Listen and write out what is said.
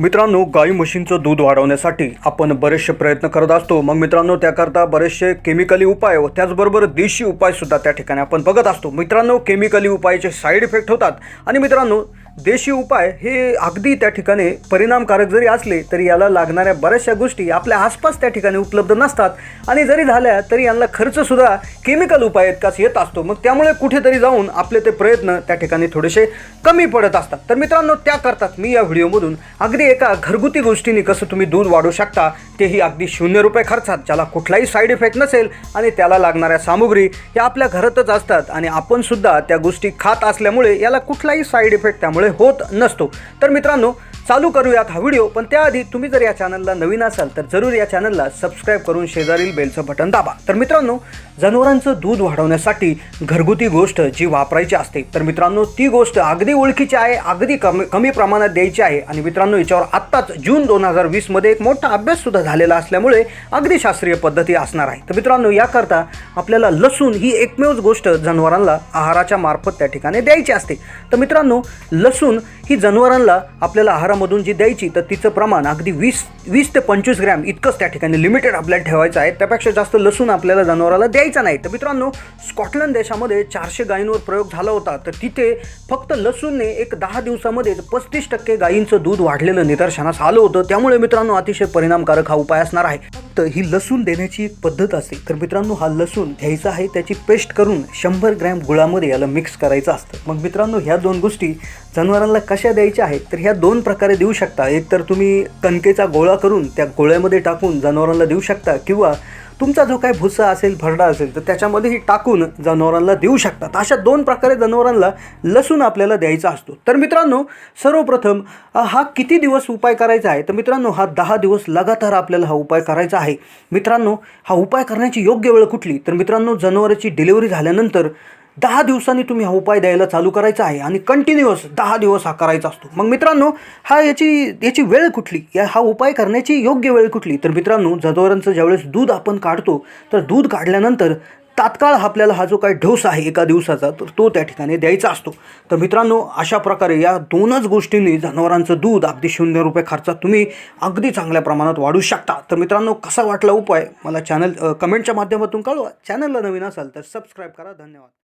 मित्रांनो गाई म्हशींचं दूध वाढवण्यासाठी आपण बरेचसे प्रयत्न करत असतो. मग मित्रांनो त्याकरता बरेचसे केमिकली उपाय व त्याचबरोबर देशी उपायसुद्धा त्या ठिकाणी आपण बघत असतो. मित्रांनो केमिकली उपायाचे साईड इफेक्ट होतात. आणि मित्रांनो देशी उपाय हे अगदी त्या ठिकाणी परिणामकारक जरी असले तरी याला लागणाऱ्या बऱ्याचशा गोष्टी आपल्या आसपास त्या ठिकाणी उपलब्ध नसतात. आणि जरी झाल्या तरी यांना खर्चसुद्धा केमिकल उपाय इतकाच येत असतो. मग त्यामुळे कुठेतरी जाऊन आपले ते प्रयत्न त्या ठिकाणी थोडेसे कमी पडत असतात. तर मित्रांनो त्या करतात मी या व्हिडिओमधून. अगदी एका घरगुती गोष्टीने कसं तुम्ही दूध वाढवू शकता तेही अगदी शून्य रुपये खर्चात ज्याला कुठलाही साईड इफेक्ट नसेल आणि त्याला लागणाऱ्या सामुग्री या आपल्या घरातच असतात. आणि आपणसुद्धा त्या गोष्टी खात असल्यामुळे याला कुठलाही साईड इफेक्ट त्यामुळे होत नसतो. तर मित्रांनो चालू करूयात हा व्हिडिओ पण त्याआधी तुम्ही जर या चॅनलला नवीन असाल तर जरूर या चॅनलला सबस्क्राईब करून शेजारील बेलचं बटन दाबा. तर मित्रांनो जनावरांचं दूध वाढवण्यासाठी घरगुती गोष्ट जी वापरायची असते तर मित्रांनो ती गोष्ट अगदी ओळखीची आहे अगदी कमी कमी प्रमाणात द्यायची आहे. आणि मित्रांनो याच्यावर आत्ताच जून दोन हजार वीसमध्ये एक मोठा अभ्याससुद्धा झालेला असल्यामुळे अगदी शास्त्रीय पद्धती असणार आहे. तर मित्रांनो याकरता आपल्याला लसूण ही एकमेवच गोष्ट जनावरांना आहाराच्या मार्फत त्या ठिकाणी द्यायची असते. तर मित्रांनो लसूण ही जनावरांना आपल्याला आहार आहारामधून जी द्यायची तर तिचं प्रमाण अगदी वीस वीस ते पंचवीस ग्रॅम इतकंच त्या ठिकाणी लिमिटेड आपल्याला ठेवायचं आहे. त्यापेक्षा जास्त लसूण आपल्याला जनावराला द्यायचा नाही. तर मित्रांनो स्कॉटलंड देशामध्ये चारशे गायींवर प्रयोग झाला होता. तर तिथे फक्त लसूणने एक दहा दिवसामध्ये पस्तीस टक्के गायींचं दूध वाढलेलं निदर्शनास आलं होतं. त्यामुळे मित्रांनो अतिशय परिणामकारक हा उपाय असणार आहे. तर ही लसूण देण्याची एक पद्धत असते. तर मित्रांनो हा लसूण घ्यायचा आहे त्याची पेस्ट करून शंभर ग्रॅम गुळामध्ये याला मिक्स करायचं असतं. मग मित्रांनो ह्या दोन गोष्टी जनावरांना कशा द्यायच्या आहेत तर ह्या दोन प्रकारे देऊ शकता. एक तर तुम्ही कणकेचा गोळा करून त्या गोळ्यामध्ये टाकून जनावरांना देऊ शकता किंवा तुमचा जो काही भुसा असेल भरडा असेल तर त्याच्यामध्येही टाकून जनावरांना देऊ शकतात. अशा दोन प्रकारे जनावरांना लसूण आपल्याला द्यायचा असतो. तर मित्रांनो सर्वप्रथम हा किती दिवस उपाय करायचा आहे? तर मित्रांनो हा दहा दिवस लगातार आपल्याला हा उपाय करायचा आहे. मित्रांनो हा उपाय करण्याची योग्य वेळ कुठली? तर मित्रांनो जनावराची डिलिव्हरी झाल्यानंतर दहा दिवसांनी तुम्ही हा उपाय द्यायला चालू करायचा आहे आणि कंटिन्युअस दहा दिवस हा करायचा असतो. मग मित्रांनो हा याची याची वेळ कुठली? या हा उपाय करण्याची योग्य वेळ कुठली? तर मित्रांनो जनावरांचं ज्यावेळेस दूध आपण काढतो तर दूध काढल्यानंतर तात्काळ आपल्याला हा जो काही ढोस आहे एका दिवसाचा तर तो त्या ठिकाणी द्यायचा असतो. तर मित्रांनो अशा प्रकारे या दोनच गोष्टींनी जनावरांचं दूध अगदी शून्य रुपये खर्चात तुम्ही अगदी चांगल्या प्रमाणात वाढू शकता. तर मित्रांनो कसा वाटला उपाय? मला चॅनल कमेंटच्या माध्यमातून कळवा. चॅनलला नवीन असाल तर सबस्क्राईब करा. धन्यवाद.